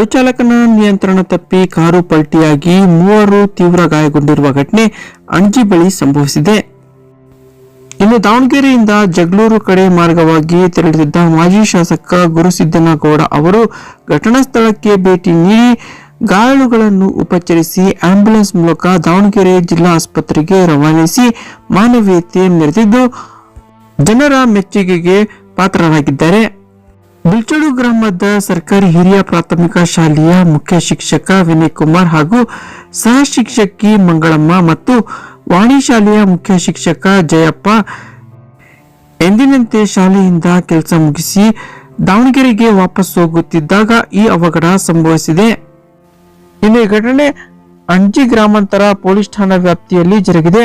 ನಡು ಚಾಲಕನ ನಿಯಂತ್ರಣ ತಪ್ಪಿ ಕಾರು ಪಲ್ಟಿಯಾಗಿ ಮೂವರು ತೀವ್ರ ಗಾಯಗೊಂಡಿರುವ ಘಟನೆ ಅಣಜಿ ಬಳಿ ಸಂಭವಿಸಿದೆ. ಇನ್ನು ದಾವಣಗೆರೆಯಿಂದ ಜಗಳೂರು ಕಡೆ ಮಾರ್ಗವಾಗಿ ತೆರಳುತ್ತಿದ್ದ ಮಾಜಿ ಶಾಸಕ ಗುರುಸಿದ್ದನಗೌಡ ಅವರು ಘಟನಾ ಸ್ಥಳಕ್ಕೆ ಭೇಟಿ ನೀಡಿ ಗಾಯಾಳುಗಳನ್ನು ಉಪಚರಿಸಿ ಆಂಬ್ಯುಲೆನ್ಸ್ ಮೂಲಕ ದಾವಣಗೆರೆ ಜಿಲ್ಲಾ ಆಸ್ಪತ್ರೆಗೆ ರವಾನಿಸಿ ಮಾನವೀಯತೆ ಮೆರೆದಿದ್ದು ಜನರ ಮೆಚ್ಚುಗೆಗೆ ಪಾತ್ರರಾಗಿದ್ದಾರೆ. ಬಿಲ್ಚೋಡು ಗ್ರಾಮದ ಸರ್ಕಾರಿ ಹಿರಿಯ ಪ್ರಾಥಮಿಕ ಶಾಲೆಯ ಮುಖ್ಯ ಶಿಕ್ಷಕ ವಿನಯ್ ಕುಮಾರ್ ಹಾಗೂ ಸಹ ಶಿಕ್ಷಕಿ ಮಂಗಳಮ್ಮ ಮತ್ತು ವಾಣಿ ಶಾಲೆಯ ಮುಖ್ಯ ಶಿಕ್ಷಕ ಜಯಪ್ಪ ಎಂದಿನಂತೆ ಶಾಲೆಯಿಂದ ಕೆಲಸ ಮುಗಿಸಿ ದಾವಣಗೆರೆಗೆ ವಾಪಸ್ ಹೋಗುತ್ತಿದ್ದಾಗ ಈ ಅವಘಡ ಸಂಭವಿಸಿದೆ. ಇನ್ನು ಘಟನೆ ಅಂಜಿ ಗ್ರಾಮಾಂತರ ಪೊಲೀಸ್ ಠಾಣಾ ವ್ಯಾಪ್ತಿಯಲ್ಲಿ ಜರುಗಿದೆ.